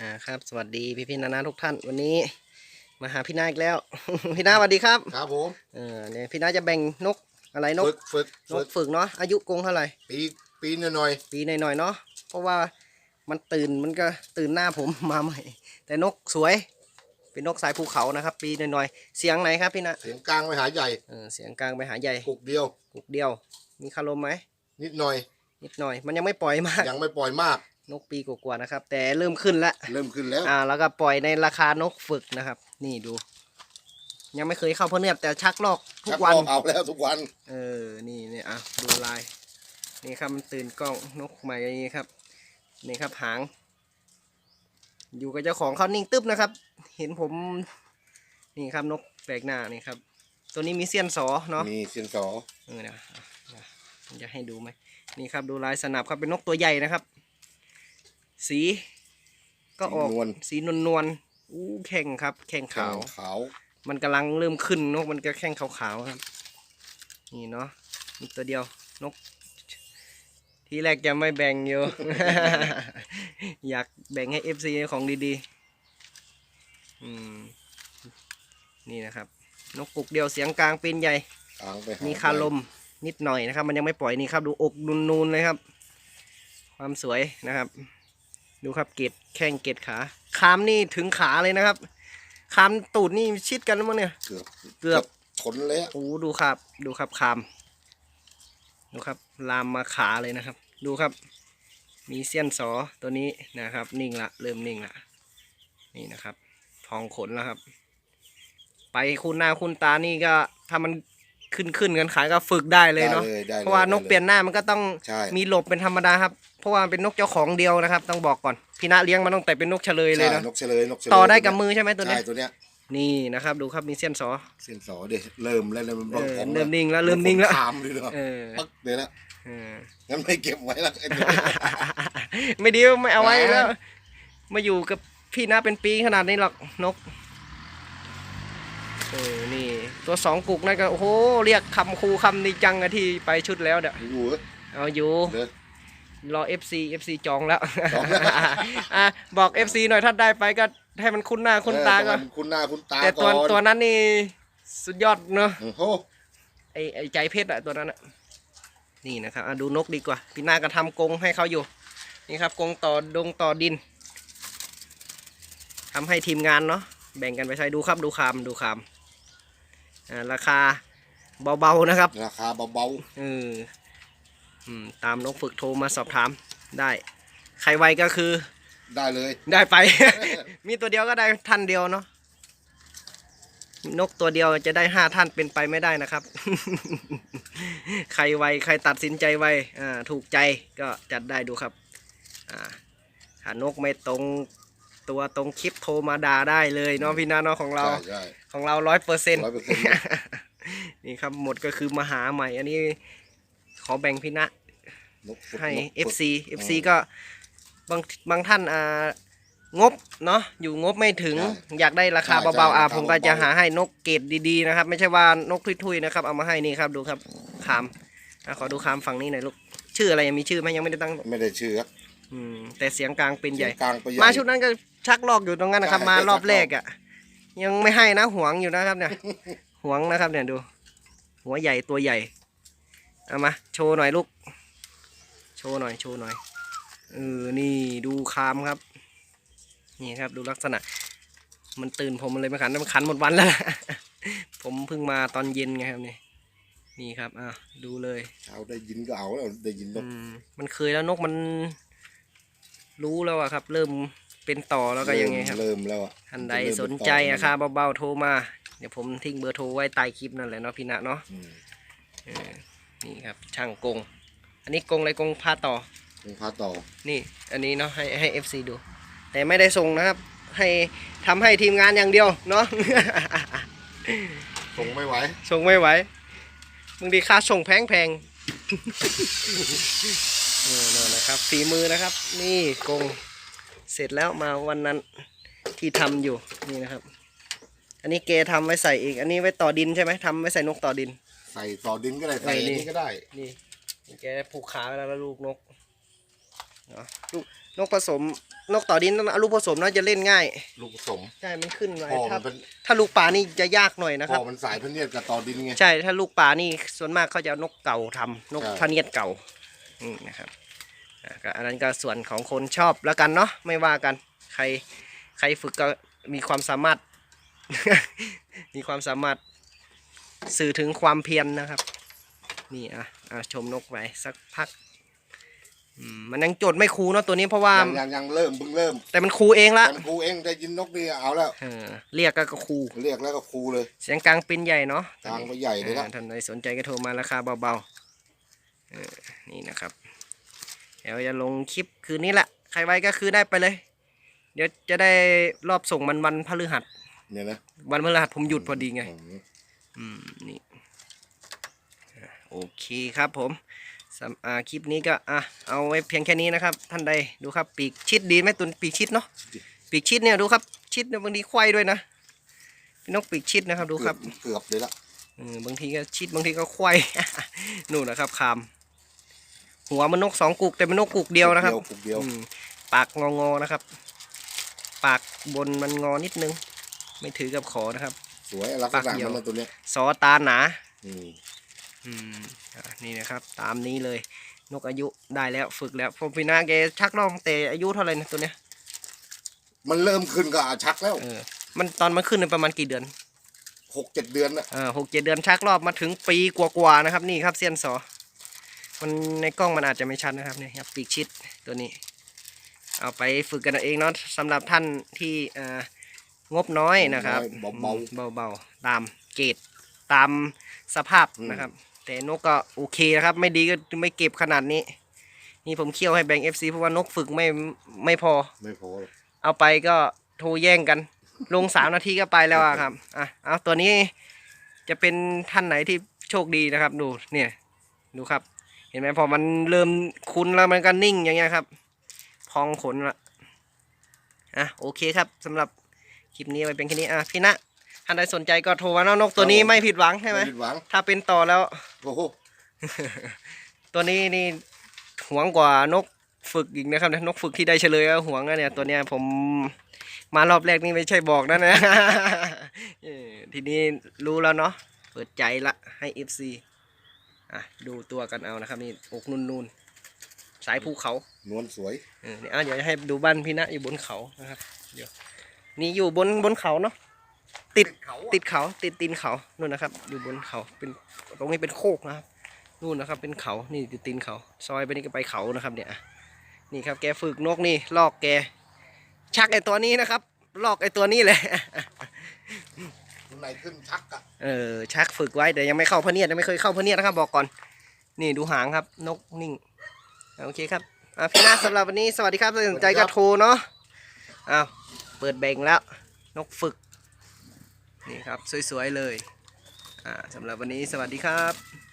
อ่าครับสวัสดีพี่พี่ๆนานาทุกท่านวันนี้ มาหาพี่นาอีกแล้ว พี่นาสวัสดีครับครับผมเออเนี่ยพี่นาจะแบ่งนกอะไรนกฝึกฝึกนฝึกกฝึกเนาะอายุกรงเท่าไหร่ปีปีหน่อยปีหน่อยๆเนาะเพราะว่ามันตื่นมันก็ตื่นหน้าผมมาใหม่ แต่นกสวย เป็นนกสายภูเขานะครับ ปีหน่อยๆเสียงไหนครับพี่นาๆเสียงกลางไปหาใหญ่เออเสียงกลางไปหาใหญ่กุกเดียวกุกเดียว มีคารมไหมนิดหน่อย นิดหน่อย มันยังไม่ปล่อยมาก ยังไม่ปล่อยมาก นกปีกว่าๆนะครับ แต่เริ่มขึ้นแล้วเริ่มขึ้นแล้ว อ่า แล้วก็ปล่อยในราคานกฝึกนะครับ นี่ดู ยังไม่เคยเข้าพ่อเนือบแต่ชักลอกทุชักวันลอกเอาแล้วทุกวัน เออ นี่นี่อะดูลาย นี่ครับมันตื่นกล้องนกใหม่อย่างนี้ครับ นี่ครับหาง อยู่กับเจ้าของเขานิ่งตึ๊บนะครับ เห็นผม นี่ครับนกแปลกหน้านี่ครับตัวนี้มีเสี้ยนสอเนาะ มีเสียงสอ เออนะอะนะผมจะให้ดูไหม นี่ครับดูลายสนับครับเป็นนกตัวใหญ่นะครับ สี ก็ออกนวล สีนวลนวลๆอู้แข่งครับ แข่งขาว ขาวมันกำลังเริ่มขึ้นนกมันก็แข้งขาวๆครับ นี่เนาะมีตัวเดียวนก ทีแรกจะไม่แบ่งอยู่ อยากแบ่งให้เอฟซีของดีๆอืมนี่นะครับ นกกุกเดียวเสียงกลางปีนใหญ่ กลางไปหามีคาลมนิดหน่อยนะครับ มันยังไม่ปล่อยนี่ครับ ดูอกนูนๆเลยครับ ความสวยนะครับ ดูครับเกตแข้งเกตขาคามนี่ถึงขาเลยนะครับ คามตูดนี่ชิดกันแล้วมั้งเนี่ย เกือบเกือบขนเลยอะโอ้ดูครับ ดูครับคาม ดูครับ ลามมาขาเลยนะครับ ดูครับ มีเสี้ยนสอตัวนี้นะครับ นิ่งละเริ่มนิ่งละนี่นะครับ ทองขนแล้วครับ ไปคุณหน้าคุณตานี่ก็ถ้ามัน ขึ้นขึ้นกันขายก็ฝึกได้เลยเนาะได้ได้เพราะว่านกเปลี่ยนหน้ามันก็ต้องใช่ มีหลบเป็นธรรมดาครับ เพราะว่ามันเป็นนกเจ้าของเดียวนะครับ ต้องบอกก่อนพี่ณเลี้ยงมาตั้งแต่เป็นนกเฉลยเลยใช่นะนกเฉลยนกเฉลยต่อได้กับมือใช่ไหมตัวเนี้ใช่ยตัวเนี้ยนี่นะครับ ดูครับมีเส้นสอ เสียงสอเดี๋ยวเริ่มแล้วเนี่ยมันเออของเริ่มนิ่งแล้วเริ่มนิ่งแล้ว ขามเลยเนาะเออปึ๊กเลยนะเออ งั้นไม่เก็บไว้แล้วไอ้ตัว ไม่ดีไม่เอาไว้แหม แล้ว มาอยู่กับพี่นะเป็นปีขนาดนี้หรอกนก เออนี่ ตัวสองกุกนั่นก็โอ้โหเรียกคำครูคำนี้จังอะที่ไปชุดแล้วเด้ออยู่เหรอเอาอยู่เด้อรอ FC FC จองแล้วจองแล้ว อะบอก FC หน่อยถ้าได้ไปก็ให้มันคุ้นหน้าคุ้นตาเออก็ให้มันคุ้นหน้าคุ้นตาแต่ตัวก่อนตัวนั้นนี่สุดยอดเนอะโอ้โหไอไอใจเพชรอะตัวนั้นอะนี่นะครับอะดูนกดีกว่าพี่นาก็ทำกรงให้เขาอยู่ นี่ครับกรงต่อดงต่อดินทำให้ทีมงานเนาะแบ่งกันไปใช้ดูครับดูคามดูคาม อ่าราคาเบาๆนะครับ ราคาเบาเอออืมตามนกฝึกโทรมาสอบถามได้ ใครไวก็คือๆได้เลย ได้ไป มีตัวเดียวก็ได้ท่านเดียวเนาะนกตัวเดียวจะได้ห้าท่านเป็นไปไม่ได้นะครับ ใครไวใครตัดสินใจไวอ่าถูกใจก็จัดได้ดูครับอ่าถ้านกไม่ตรง ตัวตรงคลิปโทรมาด่าได้เลยเนาะพี่นาเนาะของเรา ใช่ใช่ของเราร้อยเปอร์เซ็นต์100%นี่ครับหมดก็คือมาหาใหม่ อันนี้ขอแบ่งพี่นะนกฝึกให้นกฝึก FC FC ก็บางบางท่านอ่างบเนาะอยู่งบไม่ถึงใช่อยากได้ราคาใช่เบาๆอะราคาผมก็เบาๆจะหาให้นกเกรดดีๆนะครับ ไม่ใช่ว่านกทุยๆนะครับเอามาให้นี่ครับดูครับคามอะขอดูคามฝั่งนี้หน่อยลูกชื่ออะไรยังมีชื่อไหมยังไม่ได้ตั้งไม่ได้ชื่อครับอืมแต่เสียงกลางเป็นใหญ่เสียงกลางไปใหญ่มาชุดนั้นก็ ชักลอกอยู่ตรงนั้นนะครับใช่มารอบชักลอกแรกอะ ยังไม่ให้นะหวงอยู่นะครับเนี่ยหวงนะครับเนี่ยดู หัวใหญ่ตัวใหญ่เอามาโชว์หน่อยลูก โชว์หน่อยโชว์หน่อยเออนี่ดูคามครับ นี่ครับดูลักษณะ มันตื่นผมมันเลยมาขันมันขันหมดวันแล้วนะผมเพิ่งมาตอนเย็นไงครับนี่นี่ครับอะดูเลยเช้าได้ยินก็เอาแล้วได้ยินนอืกมมันเคยแล้วนกมันรู้แล้วอะครับ เริ่ม เป็นต่อแล้วก็ยังไงครับเริ่มแล้วอะท่านใดเริ่มสนเป็ใจต่อะครับเบาๆโทรมา เดี๋ยวผมทิ้งเบอร์โทรไว้ใต้คลิปนั่นแหละเนาะพี่ณเนาะอืมเออนี่ครับช่างกง อันนี้กงอะไรกงพาต่อคงพาต่อ นี่ อันนี้เนาะให้ให้เอฟซีดู แต่ไม่ได้ส่งนะครับ ให้ทำให้ทีมงานอย่างเดียวเนาะคงไม่ไหวส่งไม่ไหวบางทีค่าส่งแพงแพงเออนั่นนะครับฝีมือนะครับ นี่กง เสร็จแล้วมาวันนั้นที่ทำอยู่นี่นะครับ อันนี้เกทำไว้ใส่อีก อันนี้ไว้ต่อดินใช่ไหมทำไว้ใส่นกต่อดิน ใส่ต่อดินก็ได้ใส่เอออันนี่นี้ก็ได้นี่แกผูกขาไว้แล้วแล้วลูกนกเนาะลูกนกผสมนกต่อดินต้องเอาลูกผสมเนาะจะเล่นง่าย ลูกผสมใช่มันขึ้นไว้พ่อถ้ามันเป็นถ้าลูกป่านี่จะยากหน่อยนะคพ่รัอบมันสายพะเนียดกับต่อดินไงใช่ถ้าลูกป่านี่ส่วนมากเขาจะเอานกเก่าทำนกใช่พะเนียดเก่าอืมนะครับ อ่าก็อันนั้นก็ส่วนของคนชอบแล้วกันเนาะไม่ว่ากันใครใครฝึกก็มีความสามารถ มีความสามารถสื่อถึงความเพียรนะครับ นี่อะอะชมนกไปสักพักอืมมันยังจดไม่คูเนาะตัวนี้เพราะว่ายังยังยังเริ่มเพิ่งเริ่ม แต่มันคูเองละแต่ครูเองได้ยินนกนี่เอาแล้วเออเรียกก็ก็คูเรียกแล้วก็ครูเลย เสียงกลางเป็นใหญ่เนาะกลางไปใหญ่เลยนะอ่าท่านใดสนใจก็โทรมาราคาเบาๆเออนี่นะครับเดี๋ยวจะลงคลิปคืนนี้แหละ ใครไว้ก็คือได้ไปเลย เดี๋ยวจะได้รอบส่งมันวันพฤหัส เนี่ยนะวันพฤหัสผมหยุดพอดีไง อืมอืมนี่อะโอเคครับผมสำอ่าคลิปนี้ก็อะเอาไว้เพียงแค่นี้นะครับ ท่านใดดูครับปีกชิดดีไหมตุนปีกชิดเนาะปีกชิดเนี่ยดูครับชิดเนี่ยบางทีควายด้วยนะเป็นนกปีกชิดนะครับดูครับ เกือบเลยละ เออบางทีก็ชิดบางทีก็ควาย นู่นนะครับคาม หัวมันนกสองกุกแต่เป็นนกกุกเดียวนะครับกุกเดียวอืมปากงองอๆนะครับ ปากบนมันงอนิดนึง ไม่ถือกับขอนะครับ สวยลักษปากณะเดียว มันนะตัวเนี้ยซอตาหนา อืมอืมอะนี่นะครับ ตามนี้เลย นกอายุได้แล้วฝึกแล้วพอพีนาแกชักลองแต่อายุเท่าไหร่นะตัวเนี้ยมันเริ่มขึ้นก็อาชักแล้วเออมันตอนมันขึ้นในยประมาณกี่เดือนหกเจ็ดเดือนนะอ่าหกเจ็ดเดือนชักรอบมาถึงปีกว่าๆนะครับ นี่ครับเซียนสอ มันในกล้องมันอาจจะไม่ชัดนะครับเนี่ยครับปีกชิดตัวนี้ เอาไปฝึกกันเอาเองเนาะสำหรับท่านที่อ่างบน้อยนะครับเบาเบาๆตามเกรดตามสภาพนะครับ แต่นกก็โอเคนะครับ ไม่ดีก็ไม่เก็บขนาดนี้ นี่ผมเคี่ยวให้แบ่ง FC เพราะว่านกฝึกไม่ไม่พอๆไม่พอหรอกเอาไปก็โทรแย่งกัน ลงสามนาทีก็ไปแล้วอะครับอะเอาตัวนี้จะเป็นท่านไหนที่โชคดีนะครับ ดูเนี่ย ดูครับเห็นไหมพอมันเริ่มคุ้นแล้วมันก็นิ่งอย่างเงี้ยครับ พองขนละอะโอเคครับสำหรับคลิปนี้ไว้เป็นแค่นี้อะพี่ณท่านใดสนใจก็โทรมาเนาะนกตัวนี้ไม่ผิดหวังใช่ไหมผิดหวังถ้าเป็นต่อแล้วโอ้โหตัวนี้นี่หวงกว่านกฝึกอีกนะครับเนี่ยนกฝึกที่ได้เฉลยก็หวงนะเนี่ยตัวเนี้ยผมมารอบแรกนี่ไม่ใช่บอกนะนะเออทีนี้รู้แล้วเนาะเปิดใจละให้ FC อ่ะดูตัวกันเอานะครับนี่อกนุนนูนๆสายภูเขานวลสวยเออนี่อะเดี๋ยวจะให้ดูบ้านพี่ณอยู่บนเขานะครับเดี๋ยวนี่อยู่บนบนเขาเนาะติดเขาติดเขาติดตีนเขานู่นนะครับ อยู่บนเขาเป็นตรงนี้เป็นโคกนะครับนู่นนะครับเป็นเขานี่ติดตีนเขา ซอยไปนี่ก็ไปเขานะครับ เนี่ยนี่ครับแกฝึกนกนี่ลอกแก ชักไอตัวนี้นะครับ ลอกไอตัวนี้เลย ตัวไหนขึ้นชักอะเออชักฝึกไว้แต่ยังไม่เข้าพเนียดยังไม่เคยเข้าพเนียดนะครับบอกก่อน นี่ดูหางครับ นกนิ่งโอเคครับอะพี่นาสำหรับวันนี้สวัสดีครับสนใจก็โทรเนาะอ้าวเปิดเบ่งแล้ว นกฝึก นี่ครับ สวยๆเลยอ่าสำหรับวันนี้สวัสดีครับ